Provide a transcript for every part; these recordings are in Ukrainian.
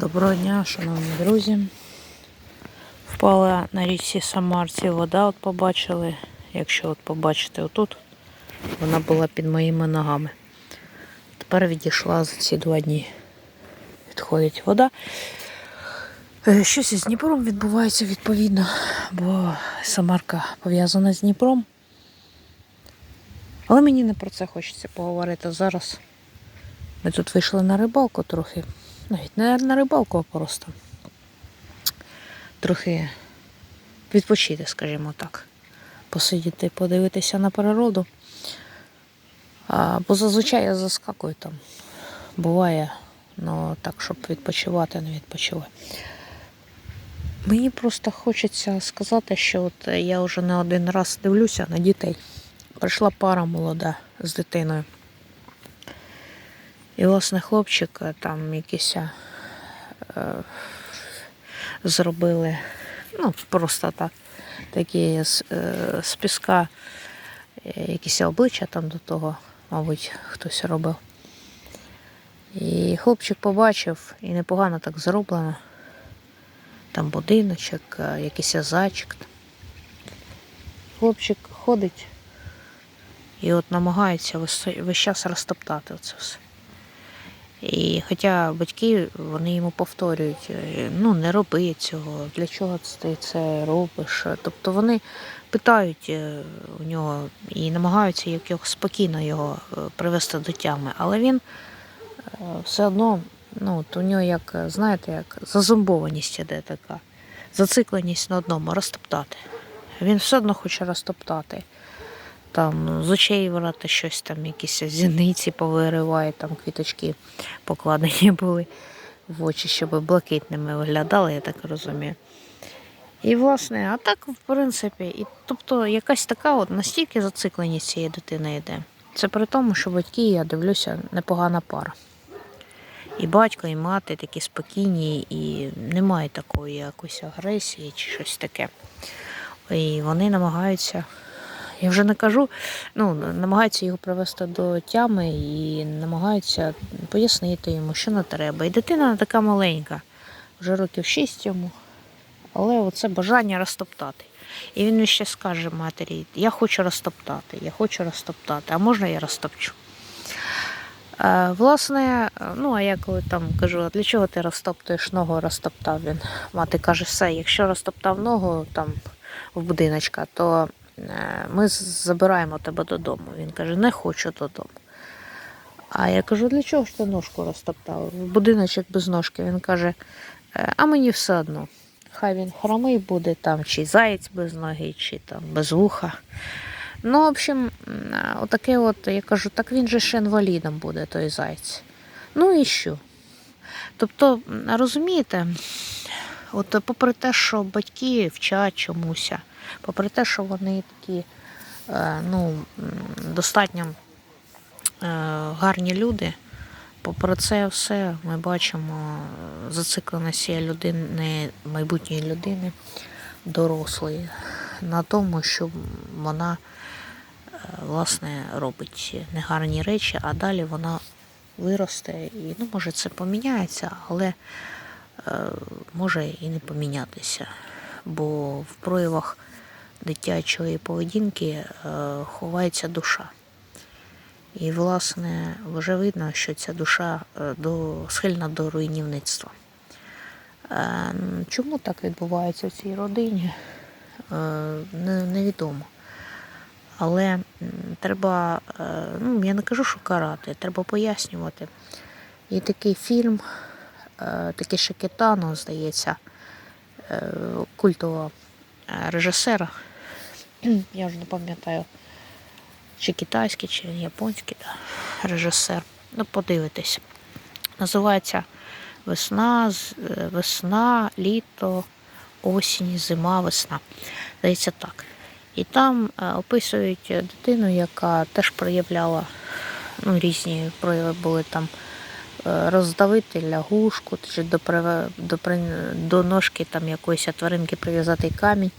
Доброго дня, шановні друзі. Впала на річці Самарці вода, от побачили. Якщо от побачите отут, вона була під моїми ногами. Тепер відійшла за ці два дні. Відходить вода. Е, Щось із Дніпром відбувається відповідно, бо Самарка пов'язана з Дніпром. Але мені не про це хочеться поговорити зараз. Ми тут вийшли на рибалку трохи. Навіть не на рибалку, а просто трохи відпочити, скажімо так. Посидіти, подивитися на природу. А, бо зазвичай я заскакую там. Буває, ну так, щоб відпочивати, не відпочиваю. Мені просто хочеться сказати, що от я вже не один раз дивлюся на дітей. Прийшла пара молода з дитиною. І, власне, хлопчик там якісь е, зробили, ну, просто так, такі е, з піска, е, якісь обличчя там до того, мабуть, хтось робив. І хлопчик побачив, і непогано так зроблено. Там будиночок, е, якийсь зайчик. Хлопчик ходить і от намагається весь, час розтоптати оце все. І хоча батьки вони йому повторюють, е, ну не роби цього, для чого ти це робиш. Тобто вони питають е, у нього і намагаються як спокійно його е, привести до тями. Але він все одно, ну от у нього як, знаєте, як зазомбованість іде така, зацикленість на одному розтоптати. Він все одно хоче розтоптати там з очей вирати щось там, якісь зіниці повириває, там квіточки покладені були в очі, щоб блакитними виглядали, я так розумію. І, власне, а так, в принципі, і, тобто якась така от настільки зацикленість цієї дитини йде. Це при тому, що батьки, я дивлюся, непогана пара. І батько, і мати такі спокійні, і немає такої якоїсь агресії чи щось таке. І вони намагаються я вже не кажу, ну, намагаються його привести до тями і намагаються пояснити йому, що не треба. І дитина така маленька, вже років 6 йому, але оце бажання розтоптати. І він ще скаже матері: я хочу розтоптати, я хочу розтоптати, а можна я розтопчу? Е, Власне, ну а я коли там кажу, а для чого ти розтоптуєш ногу, розтоптав він. Мати каже, все, якщо розтоптав ногу там в будиночка, то ми забираємо тебе додому. Він каже, не хочу додому. А я кажу, для чого ж ти ножку розтоптав? Будиночок без ножки. Він каже, «Е, а мені все одно. Хай він хромий буде там, чи заєць без ноги, чи там без вуха. Ну, в общем, отаке от, я кажу, так він же ще інвалідом буде, той заєць. Ну і що? Тобто, розумієте, от попри те, що батьки вчать чомуся, попри те, що вони такі е, ну, достатньо е, гарні люди, попри це все ми бачимо е, зацикленість людини, майбутньої людини, дорослої, на тому, що вона власне робить негарні речі, а далі вона виросте і ну, може це поміняється, але може і не помінятися. Бо в проявах дитячої поведінки е, ховається душа. І, власне, вже видно, що ця душа е, до, схильна до руйнівництва. Е, Чому так відбувається в цій родині? Невідомо. Але треба, ну, я не кажу, що карати, треба пояснювати. Є такий фільм, такий Шекетано, здається, культового режисера. Я вже не пам'ятаю, чи китайський, чи японський да, режисер. Ну, подивитись. Називається Весна, е, весна, літо, осінь, зима, весна. Здається так. І там е, описують дитину, яка теж проявляла ну, різні прояви були там е, роздавити лягушку, чи до, до, до ножки там якоїсь тваринки прив'язати камінь.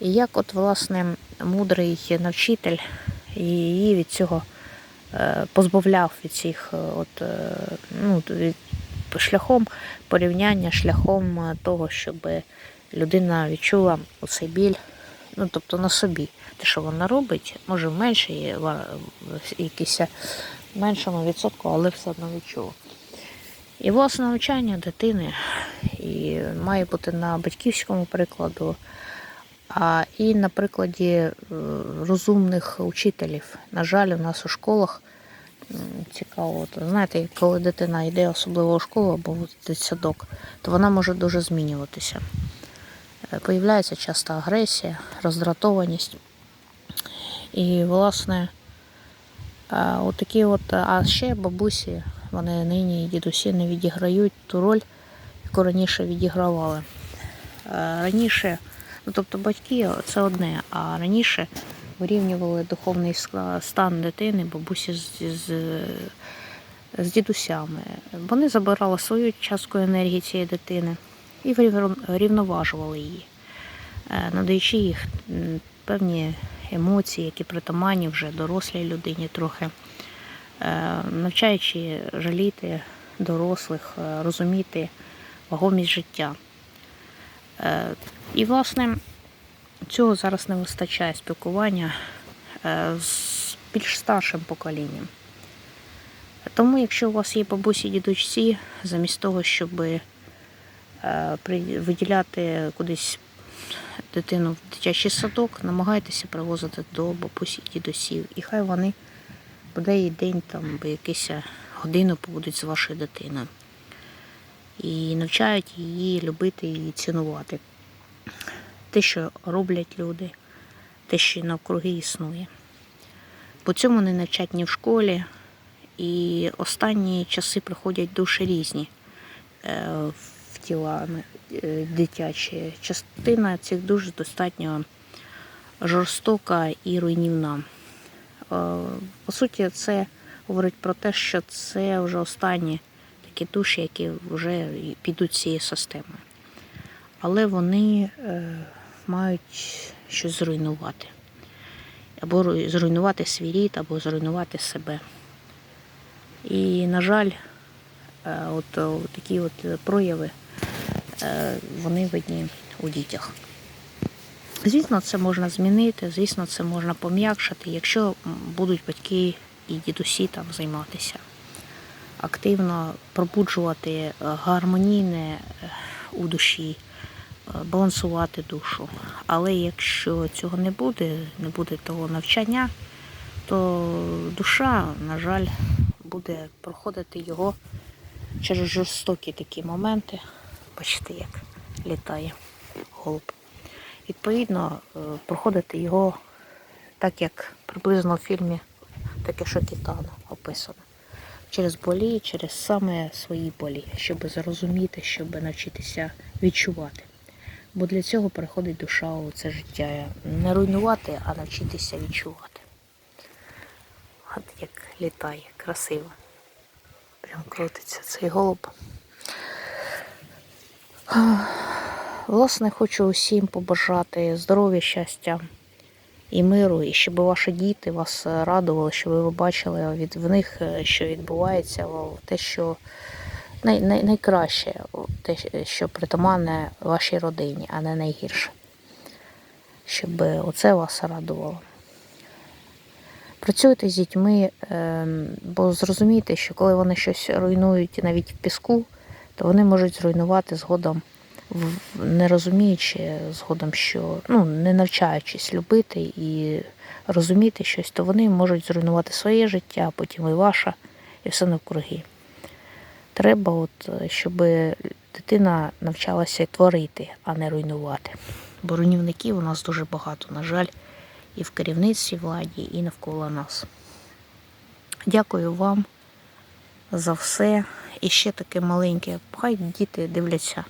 І як от, власне, мудрий навчитель її від цього е, позбавляв від цих е, от, е, ну, від шляхом порівняння, шляхом того, щоб людина відчула оцей біль, ну тобто на собі. Те, що вона робить, може меншій, ва- меншому відсотку, але все одно відчула. І власне навчання дитини і має бути на батьківському прикладу, і на прикладі е, розумних учителів. На жаль, у нас у школах цікаво, от, знаєте, коли дитина йде особливо у школу або в дитсадок, то вона може дуже змінюватися. Е, Появляється часто агресія, роздратованість. І, власне, а, от а ще бабусі, вони нині і дідусі не відіграють ту роль, яку раніше відігравали. Е, Раніше, ну тобто батьки це одне, а раніше вирівнювали духовний стан дитини, бабусі з, з, з дідусями. Вони забирали свою частку енергії цієї дитини і рівноважували її, е, надаючи їх певні емоції, які притаманні вже дорослій людині трохи, е, навчаючи жаліти дорослих, е, розуміти вагомість життя. Е, І, власне, цього зараз не вистачає спілкування е, з більш старшим поколінням. Тому, якщо у вас є бабусі дідусі, замість того, щоб е, виділяти кудись дитину в дитячий садок, намагайтеся привозити до бабусі дідусів. І хай вони і день там, або якусь годину побудуть з вашою дитиною. І навчають її любити і цінувати те, що роблять люди, те, що навкруги існує. По цьому не навчать ні в школі, і останні часи приходять душі різні е, в тіла е, дитячі. Частина цих душ достатньо жорстока і руйнівна. Е, По суті, це говорить про те, що це вже останні такі душі, які вже підуть з цієї системи. Але вони е, мають щось зруйнувати. Або зруйнувати свій рід, або зруйнувати себе. І, на жаль, е, от, е, такі от прояви е, вони видні у дітях. Звісно, це можна змінити, звісно, це можна пом'якшити, якщо будуть батьки і дідусі там займатися. Активно пробуджувати е, гармонійне е, у душі, е, балансувати душу. Але якщо цього не буде, не буде того навчання, то душа, на жаль, буде проходити його через жорстокі такі моменти. Бачите, як літає голуб. Відповідно, проходити його так, як приблизно в фільмі таке, що Кітано описано. Через болі, через саме свої болі, щоб зрозуміти, щоб навчитися відчувати. Бо для цього приходить душа у це життя. Не руйнувати, а навчитися відчувати. От як літає, красиво. Прям крутиться цей голуб. Власне, хочу усім побажати здоров'я, щастя і миру, і щоб ваші діти вас е, радували, щоб ви бачили від в них, е, що відбувається, те, що най, най, найкраще, те, що притаманне вашій родині, а не найгірше. Щоб е, оце вас радувало. Працюйте з дітьми, ем, бо зрозумійте, що коли вони щось руйнують навіть в піску, то вони можуть зруйнувати згодом, не розуміючи згодом, що ну, не навчаючись любити і розуміти щось, то вони можуть зруйнувати своє життя, а потім і ваше, і все навкруги. Треба, от, щоб дитина навчалася творити, а не руйнувати. Бо руйнівників у нас дуже багато, на жаль, і в керівництві владі, і навколо нас. Дякую вам за все. І ще таке маленьке. Хай діти дивляться.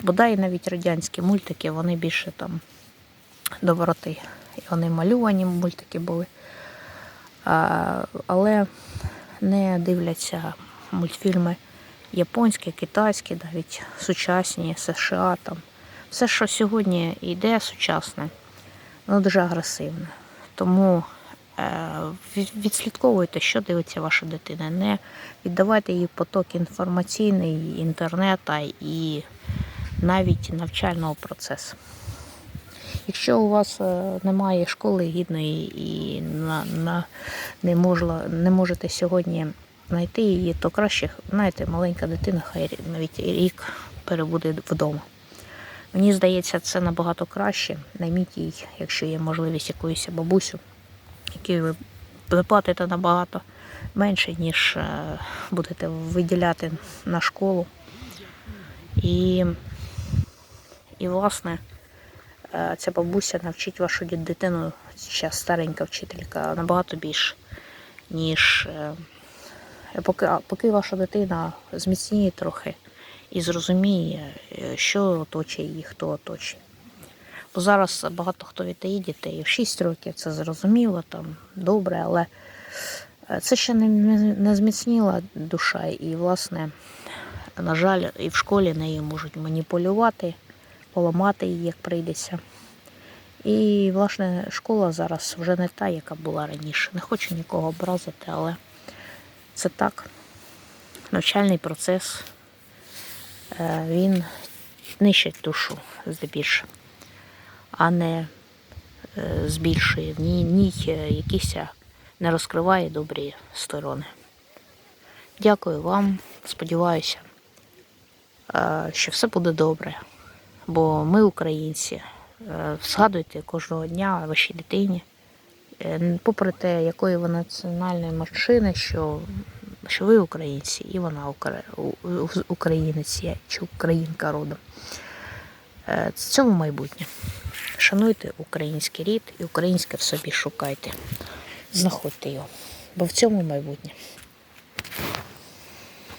Бодай навіть радянські мультики, вони більше там доброти. І вони малювані мультики були. А, але не дивляться мультфільми японські, китайські, навіть сучасні, США там. Все, що сьогодні йде сучасне, воно дуже агресивне. Тому відслідковуйте, що дивиться ваша дитина. Не віддавайте їй поток інформаційний, інтернета і навіть навчального процесу. Якщо у вас е, немає школи гідної і на, на, не, можла, не можете сьогодні знайти її, то краще, знаєте, маленька дитина, хай навіть рік перебуде вдома. Мені здається, це набагато краще. Найміть їй, якщо є можливість якоїсь бабусю, які ви заплатите набагато менше, ніж е, будете виділяти на школу. І, і власне, е, ця бабуся навчить вашу дитину, зараз старенька вчителька, набагато більше, ніж е, поки, а поки ваша дитина зміцніє трохи і зрозуміє, е, що оточує її, хто оточує. Бо зараз багато хто віддає дітей. В 6 років, це зрозуміло, там добре, але е, це ще не, не зміцніла душа, і, власне, на жаль, і в школі нею можуть маніпулювати, поламати її, як прийдеться. І, власне, школа зараз вже не та, яка була раніше. Не хочу нікого образити, але це так. Навчальний процес е, він нищить душу здебільшого, а не е, збільшує в ній, ній е, якісь не розкриває добрі сторони. Дякую вам. Сподіваюся, що все буде добре. Бо ми, українці, е, згадуйте кожного дня вашій дитині, е, попри те, якої вона національної машини, що, що ви українці, і вона українець є, чи українка родом. Е, В цьому майбутнє. Шануйте український рід і українське в собі шукайте. Знаходьте його, бо в цьому майбутнє.